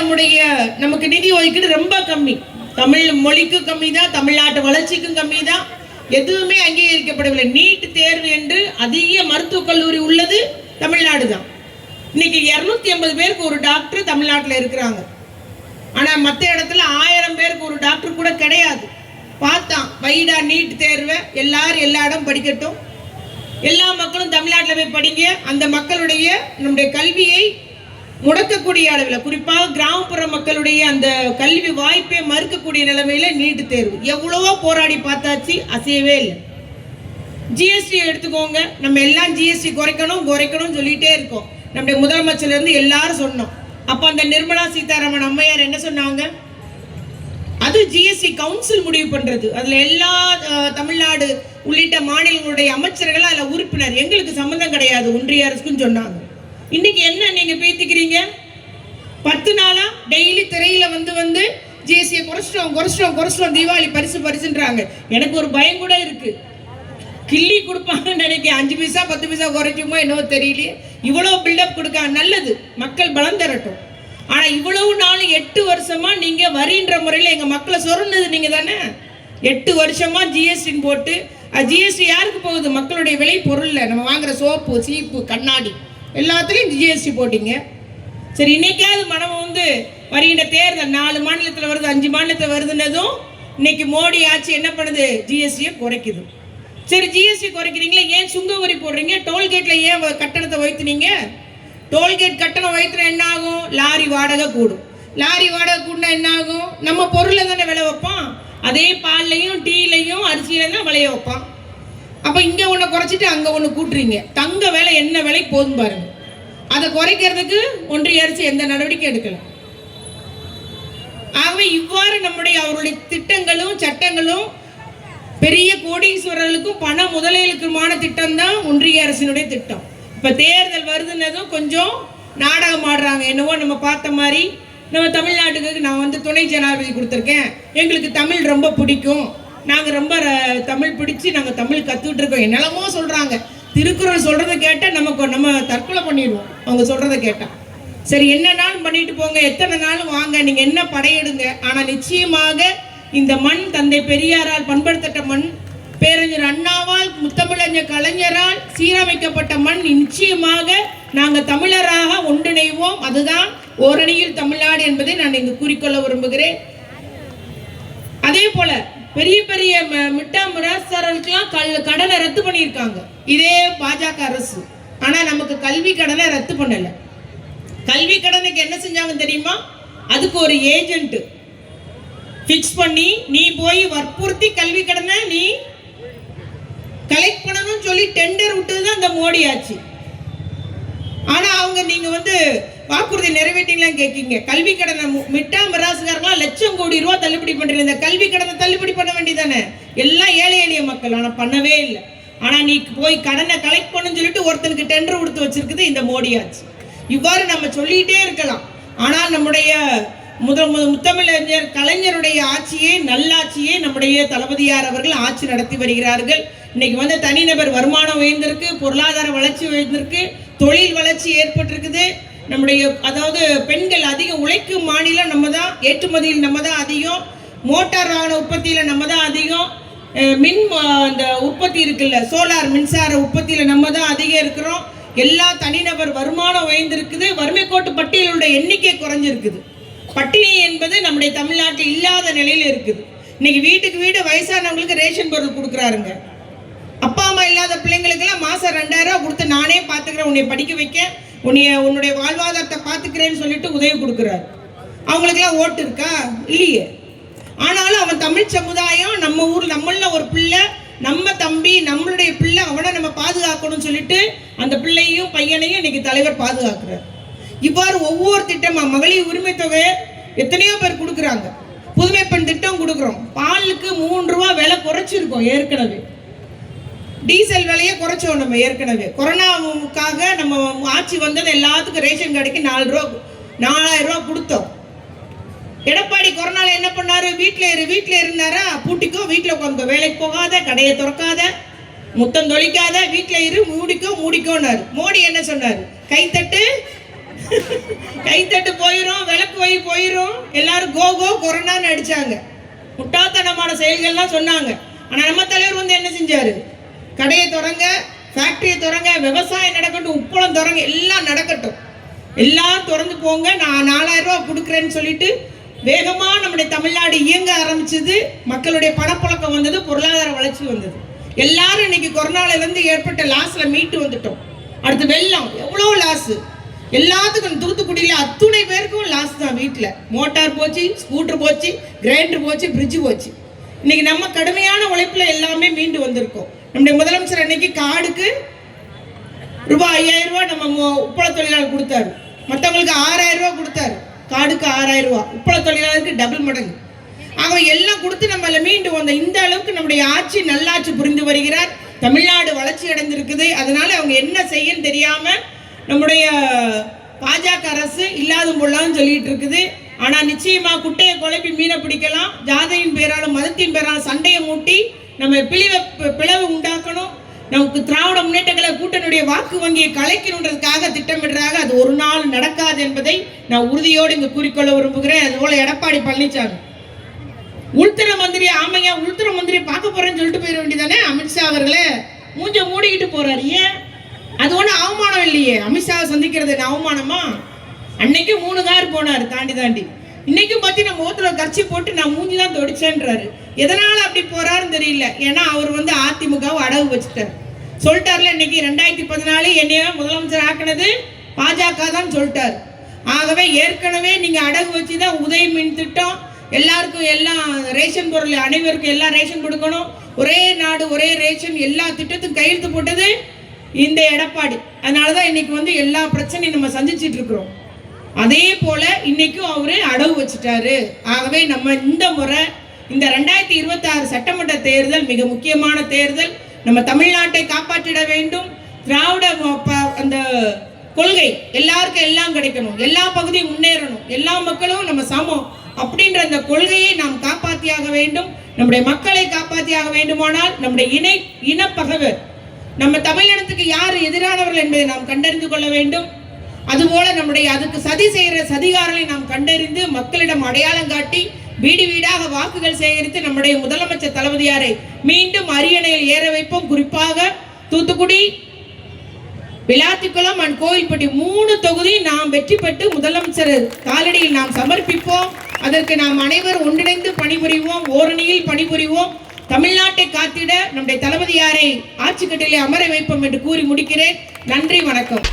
நம்முடைய நமக்கு நிதி ஒதுக்கீடு ரொம்ப கம்மி. தமிழ் மொழிக்கு கம்மி தான் தமிழ்நாட்டு வளர்ச்சிக்கும் கம்மி தான் எதுவுமே அங்கீகரிக்கப்படவில்லை. நீட் தேர்வு என்று அதிக மருத்துவக் கல்லூரி உள்ளது தமிழ்நாடு தான் இன்னைக்கு இரநூத்தி ஐம்பது பேருக்கு ஒரு டாக்டர் தமிழ்நாட்டில் இருக்கிறாங்க. ஆனா மற்ற இடத்துல ஆயிரம் பேருக்கு ஒரு டாக்டர் கூட கிடையாது. பார்த்தான் வைடா நீட் தேர்வை. எல்லாரும் எல்லா இடம் படிக்கட்டும். எல்லா மக்களும் தமிழ்நாட்டில் போய் படிங்க. அந்த மக்களுடைய நம்முடைய கல்வியை முடக்கக்கூடிய அளவில் குறிப்பாக கிராமப்புற மக்களுடைய அந்த கல்வி வாய்ப்பை மறுக்கக்கூடிய நிலைமையில நீட்டு தேர்வு. எவ்வளவோ போராடி பார்த்தாச்சு அசையவே இல்லை. ஜிஎஸ்டி எடுத்துக்கோங்க. நம்ம எல்லாம் ஜிஎஸ்டி குறைக்கணும் குறைக்கணும்னு சொல்லிட்டே இருக்கோம். நம்முடைய முதலமைச்சர்ல இருந்து எல்லாரும் சொன்னோம். அப்ப அந்த நிர்மலா சீதாராமன் அம்மையார் என்ன சொன்னாங்க? அது ஜிஎஸ்டி கவுன்சில் முடிவு பண்றது. அதுல எல்லா தமிழ்நாடு உள்ளிட்ட மாநிலங்களுடைய அமைச்சர்கள் அதுல உறுப்பினர். எங்களுக்கு சம்மந்தம் கிடையாது ஒன்றிய அரசுக்குன்னு சொன்னாங்க. இன்னைக்கு என்ன நீங்க பேத்திக்கிறீங்க? பத்து நாளா டெய்லி திரையில வந்து வந்து ஜிஎஸ்டியை குறைச்சிட்டோம் குறைச்சிட்டோம் குறைச்சிட்டோம் தீபாவளி பரிசு பரிசுன்றாங்க. எனக்கு ஒரு பயம் கூட இருக்கு. கிள்ளி கொடுப்பாங்கன்னு நினைக்கிறேன். அஞ்சு பைசா பத்து பைசா குறைக்குமோ என்னவோ தெரியலையே. இவ்வளோ பில்டப் கொடுக்க நல்லது. மக்கள் பலம் தரட்டும். ஆனால் இவ்வளவு நாள் எட்டு வருஷமா நீங்க வரின்ற முறையில் எங்க மக்களை சொருந்தது நீங்க தானே? எட்டு வருஷமா ஜிஎஸ்டின்னு போட்டு ஜிஎஸ்டி யாருக்கு போகுது? மக்களுடைய விலை பொருளில். நம்ம வாங்குற சோப்பு சீப்பு கண்ணாடி. எல்லாத்துலேயும் ஜிஎஸ்டி போட்டிங்க. சரி இன்னைக்காவது மனம் வந்து வருகின்ற தேர்தல் நாலு மாநிலத்தில் வருது அஞ்சு மாநிலத்தில் வருதுன்னதும் இன்னைக்கு மோடி ஆட்சி என்ன பண்ணுது? ஜிஎஸ்டியை குறைக்குது. சரி ஜிஎஸ்டி குறைக்கிறீங்களா ஏன் சுங்க வரி போடுறீங்க? டோல்கேட்டில் ஏன் கட்டணத்தை வைத்துனீங்க டோல்கேட் கட்டணம் வைத்தினா என்ன ஆகும்? லாரி வாடகை கூடும். லாரி வாடகை கூடினா என்ன ஆகும்? நம்ம பொருளை தானே விளை வைப்போம். அதே பால்லையும் டீலையும் அரிசியில தான் விளைய வைப்பான் அப்போ இங்கே ஒன்று குறைச்சிட்டு அங்கே ஒன்று கூட்டுறீங்க. தங்க விலை என்ன விலை போதும் பாருங்க. அதை குறைக்கிறதுக்கு ஒன்றிய அரசு எந்த நடவடிக்கை எடுக்கல. ஆகவே இவ்வாறு நம்முடைய அவருடைய திட்டங்களும் சட்டங்களும் பெரிய கோடீஸ்வரர்களுக்கும் பண முதலீடுக்குமான திட்டம் தான் ஒன்றிய அரசினுடைய திட்டம். இப்போ தேர்தல் வருதுன்னதும் கொஞ்சம் நாடகம் ஆடுறாங்க. என்னவோ நம்ம பார்த்த மாதிரி. நம்ம தமிழ்நாட்டுக்கு நான் வந்து துணை ஜனாதிபதி கொடுத்துருக்கேன். எங்களுக்கு தமிழ் ரொம்ப பிடிக்கும். நாங்கள் ரொம்ப தமிழ் பிடிச்சி நாங்கள் தமிழ் கற்றுக்கிட்டு இருக்கோம் என்னெல்லாமோ சொல்கிறாங்க திருக்குறள் சொல்கிறத கேட்டால் நமக்கு நம்ம தற்கொலை பண்ணிடுவோம். அவங்க சொல்கிறத கேட்டால் சரி என்ன நாளும் பண்ணிட்டு போங்க. எத்தனை நாளும் வாங்க. நீங்கள் என்ன படையெடுங்க? ஆனால் நிச்சயமாக இந்த மண் தந்தை பெரியாரால் பண்படுத்தப்பட்ட மண் பேரறிஞர் அண்ணாவால் முத்தமிழஞ்சர் கலைஞரால் சீரமைக்கப்பட்ட மண் நிச்சயமாக நாங்கள் தமிழராக ஒன்றிணைவோம். அதுதான் ஓரணியில் தமிழ்நாடு என்பதை நான் இங்கு கூறிக்கொள்ள விரும்புகிறேன். அதே போல பெரிய பெரிய ம- மிட்டா மிராஸ்தாரர்களுக்கெல்லாம் கல் கடனை ரத்து பண்ணியிருக்காங்க. இதே பாஜக அரசு. ஆனால் நமக்கு கல்வி கடனை ரத்து பண்ணலை. கல்வி கடனுக்கு என்ன செஞ்சாங்க தெரியுமா? அதுக்கு ஒரு ஏஜென்ட்டு ஃபிக்ஸ் பண்ணி நீ போய் வற்புறுத்தி கல்வி கடனை நீ கலெக்ட் பண்ணணும்னு சொல்லி டெண்டர் விட்டது தான் இந்த மோடி ஆச்சு ஆனால் அவங்க நீங்கள் வந்து வாக்குறுதி நிறைவேற்றிங்களான்னு கேட்கீங்க கல்வி கடனை மு- மிட்டா மிராசுகாரங்களாம் லட்சம் கோடி ரூபா தள்ளுபடி பண்ணுறீங்க இந்த கல்வி கடனை தள்ளுபடி பண்ண வேண்டியதானே? எல்லாம் ஏழை எளிய மக்கள். ஆனால் பண்ணவே இல்லை. ஆனால் நீ போய் கடனை கலெக்ட் பண்ணுன்னு சொல்லிட்டு ஒருத்தனுக்கு டெண்டர் கொடுத்து வச்சிருக்குது இந்த மோடி ஆட்சி. இவ்வாறு நம்ம சொல்லிகிட்டே இருக்கலாம். ஆனால் நம்முடைய முதல் முத்தமிழறிஞர் கலைஞருடைய ஆட்சியே நல்லாட்சியே நம்முடைய தளபதியார் அவர்கள் ஆட்சி நடத்தி வருகிறார்கள். இன்னைக்கு வந்து தனிநபர் வருமானம் உயர்ந்திருக்கு பொருளாதார வளர்ச்சி உயர்ந்திருக்கு தொழில் வளர்ச்சி ஏற்பட்டிருக்குது. நம்முடைய அதாவது பெண்கள் அதிகம் உழைக்கும் மாநிலம் நம்ம தான் ஏற்றுமதியில் நம்ம தான் அதிகம் மோட்டார் வாகன உற்பத்தியில் நம்ம தான் அதிகம் மின் அந்த உற்பத்தி இருக்குல்ல சோலார் மின்சார உற்பத்தியில் நம்ம தான் அதிகம் இருக்கிறோம். எல்லா தனிநபர் வருமானம் உயர்ந்திருக்குது. வறுமை கோட்டு பட்டியலுடைய எண்ணிக்கை குறைஞ்சிருக்குது. பட்டினி என்பது நம்முடைய தமிழ்நாட்டில் இல்லாத நிலையில் இருக்குது. இன்னைக்கு வீட்டுக்கு வீடு வயசானவங்களுக்கு ரேஷன் பொருள் கொடுக்குறாருங்க. அப்பா அம்மா இல்லாத பிள்ளைங்களுக்கெல்லாம் மாதம் ரெண்டாயிரம் ரூபா கொடுத்து நானே பார்த்துக்கிறேன் உன்னை படிக்க வைக்க. உன்னைய உன்னுடைய வாழ்வாதாரத்தை பார்த்துக்கிறேன்னு சொல்லிட்டு உதவி கொடுக்குறாரு. அவங்களுக்கெல்லாம் ஓட்டு இருக்கா? இல்லையே. ஆனாலும் அவன் தமிழ் சமுதாயம் நம்ம ஊர் நம்மள ஒரு பிள்ளை நம்ம தம்பி நம்மளுடைய பிள்ளை அவனை நம்ம பாதுகாக்கணும்னு சொல்லிட்டு அந்த பிள்ளையும் பையனையும் இன்னைக்கு தலைவர் பாதுகாக்கிறார். இவ்வாறு ஒவ்வொரு திட்டமா மகளிர் உரிமை தொகை எத்தனையோ பேர் கொடுக்குறாங்க. புதுமை பெண் திட்டம் கொடுக்குறோம். பாலுக்கு மூன்று ரூபா விலை குறைச்சிருக்கோம் ஏற்கனவே. டீசல் விலையை குறைச்சோம் நம்ம ஏற்கனவே. கொரோனாவுக்காக நம்ம ஆட்சி வந்தது எல்லாத்துக்கும் ரேஷன் கடைக்கு நாலு ரூபா நாலாயிரம் ரூபா கொடுத்தோம். எடப்பாடி கொரோனாவில் என்ன பண்ணாரு? வீட்டில் இரு வீட்டில் இருந்தாரா? பூட்டிக்கோ வீட்டில் உட்காந்து வேலைக்கு போகாத கடையை திறக்காத முத்தம் தொழிக்காத வீட்டில் இரு மூடிக்கோ மூடிக்கோன்னாரு. மோடி என்ன சொன்னார்? கைத்தட்டு கைத்தட்டு போயிரும் விளக்கு வை போயிடும் எல்லாரும் கோ கோ கொரோனான்னு அடிச்சாங்க. முட்டாத்தனமான செயல்கள்லாம் சொன்னாங்க. ஆனால் நம்ம தலைவர் வந்து என்ன செஞ்சாரு? கடையை திறங்க ஃபேக்ட்ரியை திறங்க விவசாயம் நடக்கட்டும் உப்பளம் தொடங்க எல்லாம் நடக்கட்டும். எல்லாம் திறந்து போங்க நான் நாலாயிரம் கொடுக்குறேன்னு சொல்லிட்டு வேகமாக நம்முடைய தமிழ்நாடு இயங்க ஆரம்பிச்சது. மக்களுடைய பணப்புழக்கம் வந்தது பொருளாதார வளர்ச்சி வந்தது. எல்லாரும் இன்னைக்கு கொரோனால ஏற்பட்ட லாஸில் மீட்டு வந்துட்டோம். அடுத்து வெள்ளம் எவ்வளோ லாஸு எல்லாத்துக்கும் தூத்துக்குடியில் அத்துணை பேருக்கும் லாஸ் தான் வீட்டில் மோட்டார் போச்சு ஸ்கூட்டர் போச்சு கிரைண்டர் போச்சு ஃப்ரிட்ஜு போச்சு. இன்னைக்கு நம்ம கடுமையான உழைப்பில் எல்லாமே மீண்டு வந்திருக்கோம். நம்முடைய முதலமைச்சர் அன்னைக்கு காடுக்கு ரூபாய் ஐயாயிரம் ரூபாய் நம்ம உப்பள தொழிலாளர் கொடுத்தாரு. மற்றவங்களுக்கு ஆறாயிரம் ரூபாய் கொடுத்தாரு. காடுக்கு ஆறாயிரம் ரூபாய். உப்பள தொழிலாளருக்கு டபுள் மடங்கு. ஆக எல்லாம் கொடுத்து நம்மள மீண்டு வந்த இந்த அளவுக்கு நம்முடைய ஆட்சி நல்லாட்சி புரிந்து வருகிறார். தமிழ்நாடு வளர்ச்சி அடைந்திருக்குது. அதனால அவங்க என்ன செய்யன்னு தெரியாம நம்முடைய பாஜக அரசு இல்லாத பொல்லாதும் சொல்லிட்டு இருக்குது. ஆனா நிச்சயமா குட்டையை குழப்பி மீனை பிடிக்கலாம். ஜாதையின் பேராலும் மதத்தின் பேராலும் சண்டையை மூட்டி நம்ம பிளவை பிளவு உண்டாக்கணும். நமக்கு திராவிட முன்னேற்ற கழக கூட்டணியுடைய வாக்கு வங்கியை கலைக்கணுன்றதுக்காக திட்டமிடுறாங்க. அது ஒரு நாள் நடக்காது என்பதை நான் உறுதியோடு இங்கு கூறிக்கொள்ள விரும்புகிறேன். அதுபோல எடப்பாடி பழனிசாமி உள்துறை மந்திரி ஆமையா உள்துறை மந்திரி பார்க்க போறேன்னு சொல்லிட்டு போயிட வேண்டியதானே அமித்ஷா அவர்களே மூஞ்ச மூடிக்கிட்டு போறாரு. ஏன்? அது ஒன்றும் அவமானம் இல்லையே. அமித்ஷாவை சந்திக்கிறது என்ன அவமானமா? அன்னைக்கு மூணு கார் போனார் தாண்டி தாண்டி. இன்னைக்கும் பத்தி நம்ம முகத்துல கர்ச்சி போட்டு நான் மூஞ்சி தான் தொடிச்சேன்றாரு. எதனால் அப்படி போறாருன்னு தெரியல. ஏன்னா அவர் வந்து அதிமுகவை அடகு வச்சுட்டார். சொல்லிட்டார்ல இன்னைக்கு ரெண்டாயிரத்தி பதினாலு என்னைய முதலமைச்சர் ஆக்கினது பாஜக தான் சொல்லிட்டார். ஆகவே ஏற்கனவே நீங்கள் அடகு வச்சு தான் உதய மின் திட்டம் எல்லாருக்கும் எல்லாம் ரேஷன் பொருள் அனைவருக்கும் எல்லாம் ரேஷன் கொடுக்கணும். ஒரே நாடு ஒரே ரேஷன் எல்லா திட்டத்துக்கும் கையெழுத்து போட்டது இந்த எடப்பாடி. அதனால தான் இன்னைக்கு வந்து எல்லா பிரச்சனையும் நம்ம சந்திச்சுட்டு இருக்கிறோம். அதே போல் இன்னைக்கும் அவரு அடவு வச்சுட்டாரு. ஆகவே நம்ம இந்த முறை இந்த ரெண்டாயிரத்தி இருபத்தி ஆறு சட்டமன்ற தேர்தல் மிக முக்கியமான தேர்தல். நம்ம தமிழ்நாட்டை காப்பாற்றிட வேண்டும். திராவிட ப- அந்த கொள்கை எல்லாருக்கும் எல்லாம் கிடைக்கணும். எல்லா பகுதியும் முன்னேறணும். எல்லா மக்களும் நம்ம சமம் அப்படின்ற அந்த கொள்கையை நாம் காப்பாற்றியாக வேண்டும். நம்முடைய மக்களை காப்பாற்றியாக வேண்டுமானால் நம்முடைய இணை இனப்பகவர். நம்ம தமிழினத்துக்கு யார் எதிரானவர்கள் என்பதை நாம் கண்டறிந்து கொள்ள வேண்டும். அதுபோல நம்முடைய அதுக்கு சதி செய்கிற சதிகாரங்களை நாம் கண்டறிந்து மக்களிடம் அடையாளம் காட்டி வீடு வீடாக வாக்குகள் சேகரித்து நம்முடைய முதலமைச்சர் தளபதியாரை மீண்டும் அரியணையில் ஏற வைப்போம். குறிப்பாக தூத்துக்குடி விளாத்திக்குளம் அண்ட் கோயில்பட்டி மூணு தொகுதி நாம் வெற்றி பெற்று முதலமைச்சர் காலடியில் நாம் சமர்ப்பிப்போம். அதற்கு நாம் அனைவரும் ஒன்றிணைந்து பணிபுரிவோம். ஓரணியில் பணிபுரிவோம். தமிழ்நாட்டை காத்திட நம்முடைய தளபதியாரை ஆட்சிக்கட்டிலே அமர வைப்போம் என்று கூறி முடிக்கிறேன். நன்றி வணக்கம்.